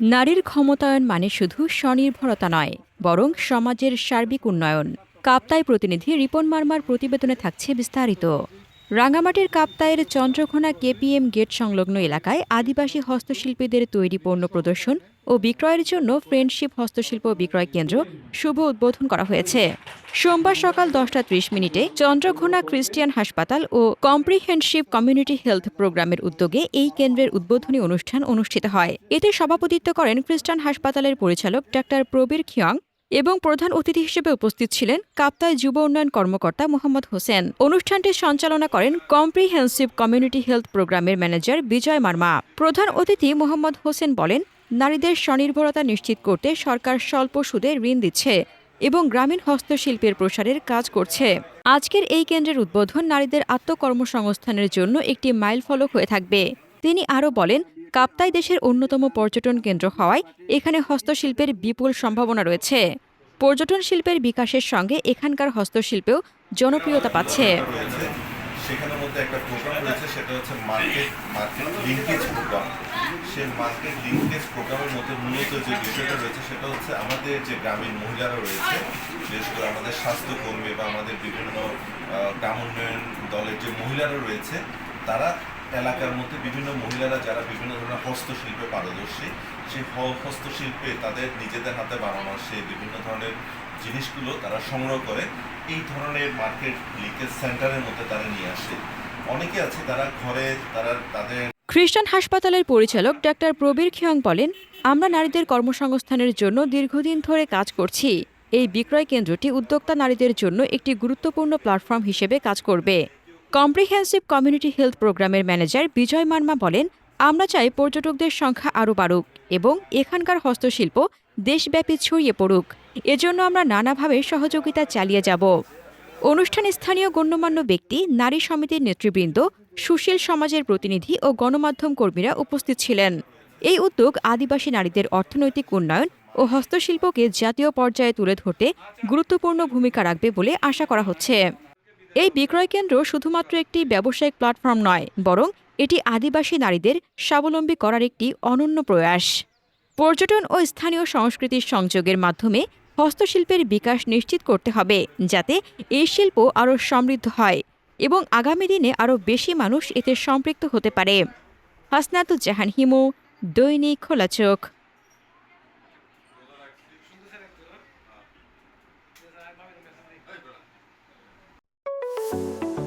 নারীর ক্ষমতায়ন মানে শুধু স্বনির্ভরতা নয়, বরং সমাজের সার্বিক উন্নয়ন। কাপ্তায় প্রতিনিধি রিপন মার্মার প্রতিবেদনে থাকছে বিস্তারিত। রাঙামাটির কাপ্তায়ের চন্দ্রঘোনা কেপিএম গেট সংলগ্ন এলাকায় আদিবাসী হস্তশিল্পীদের তৈরি পণ্য প্রদর্শন ও বিক্রয়ের জন্য ফ্রেন্ডশিপ হস্তশিল্প বিক্রয় কেন্দ্র শুভ উদ্বোধন করা হয়েছে। সোমবার সকাল দশটা ত্রিশ মিনিটে চন্দ্রঘোনা ক্রিস্টিয়ান হাসপাতাল ও কম্প্রিহেনসিভ কমিউনিটি হেলথ প্রোগ্রামের উদ্যোগে এই কেন্দ্রের উদ্বোধনী অনুষ্ঠান অনুষ্ঠিত হয়। এতে সভাপতিত্ব করেন খ্রিস্টান হাসপাতালের পরিচালক ডাক্তার প্রবীর খিয়ং এবং প্রধান অতিথি হিসেবে উপস্থিত ছিলেন কাপ্তায় যুব উন্নয়ন কর্মকর্তা মোহাম্মদ হোসেন। অনুষ্ঠানটি সঞ্চালনা করেন কম্প্রিহেন্সিভ কমিউনিটি হেলথ প্রোগ্রামের ম্যানেজার বিজয় মার্মা। প্রধান অতিথি মোহাম্মদ হোসেন বলেন, নারীদের স্বনির্ভরতা নিশ্চিত করতে সরকার স্বল্প সুদে ঋণ দিচ্ছে এবং গ্রামীণ হস্তশিল্পের প্রসারের কাজ করছে। আজকের এই কেন্দ্রের উদ্বোধন নারীদের আত্মকর্মসংস্থানের জন্য একটি মাইলফলক হয়ে থাকবে। তিনি আরও বলেন কাপ্তাই দেশের অন্যতম পর্যটন কেন্দ্র হওয়ায় এখানে হস্তশিল্পের বিপুল সম্ভাবনা রয়েছে। পর্যটন শিল্পের বিকাশের সঙ্গে এখানকার হস্তশিল্পেও জনপ্রিয়তা পাচ্ছে। সেই মার্কেট লিঙ্কেজ প্রোগ্রামের মধ্যে মূলত যে বিষয়টা রয়েছে, সেটা হচ্ছে আমাদের যে গ্রামীণ মহিলারা রয়েছে, বিশেষ করে আমাদের স্বাস্থ্যকর্মী বা আমাদের বিভিন্ন গ্রাম উন্নয়ন দলের যে মহিলারা রয়েছে, তারা এলাকার মধ্যে বিভিন্ন মহিলারা যারা বিভিন্ন ধরনের হস্তশিল্পে পারদর্শী, সেই হস্তশিল্পে তাদের নিজেদের হাতে বানানো সেই বিভিন্ন ধরনের জিনিসগুলো তারা সংগ্রহ করে, এই ধরনের মার্কেট লিকেজ সেন্টারের মধ্যে তারা নিয়ে আসে। অনেকে আছে তারা ঘরে তারা তাদের খ্রিস্টান হাসপাতালের পরিচালক ডাক্তার প্রবীর খিয়ং বলেন, আমরা নারীদের কর্মসংস্থানের জন্য দীর্ঘদিন ধরে কাজ করছি। এই বিক্রয় কেন্দ্রটি উদ্যোক্তা নারীদের জন্য একটি গুরুত্বপূর্ণ প্ল্যাটফর্ম হিসেবে কাজ করবে। কম্প্রিহেন্সিভ কমিউনিটি হেলথ প্রোগ্রামের ম্যানেজার বিজয় মার্মা বলেন, আমরা চাই পর্যটকদের সংখ্যা আরও বাড়ুক এবং এখানকার হস্তশিল্প দেশব্যাপী ছড়িয়ে পড়ুক। এজন্য আমরা নানাভাবে সহযোগিতা চালিয়ে যাব। অনুষ্ঠানে স্থানীয় গণ্যমান্য ব্যক্তি, নারী সমিতির নেতৃবৃন্দ, সুশীল সমাজের প্রতিনিধি ও গণমাধ্যম কর্মীরা উপস্থিত ছিলেন। এই উদ্যোগ আদিবাসী নারীদের অর্থনৈতিক উন্নয়ন ও হস্তশিল্পকে জাতীয় পর্যায়ে তুলে ধরতে গুরুত্বপূর্ণ ভূমিকা রাখবে বলে আশা করা হচ্ছে। এই বিক্রয় কেন্দ্র শুধুমাত্র একটি ব্যবসায়িক প্ল্যাটফর্ম নয়, বরং এটি আদিবাসী নারীদের স্বাবলম্বী করার একটি অনন্য প্রয়াস। পর্যটন ও স্থানীয় সংস্কৃতির সংযোগের মাধ্যমে হস্তশিল্পের বিকাশ নিশ্চিত করতে হবে, যাতে এই শিল্প আরও সমৃদ্ধ হয় এবং আগামী দিনে আরও বেশি মানুষ এতে সম্পৃক্ত হতে পারে। হাসনাতুজ্জাহান হিমু, দৈনিক খোলা চোখ।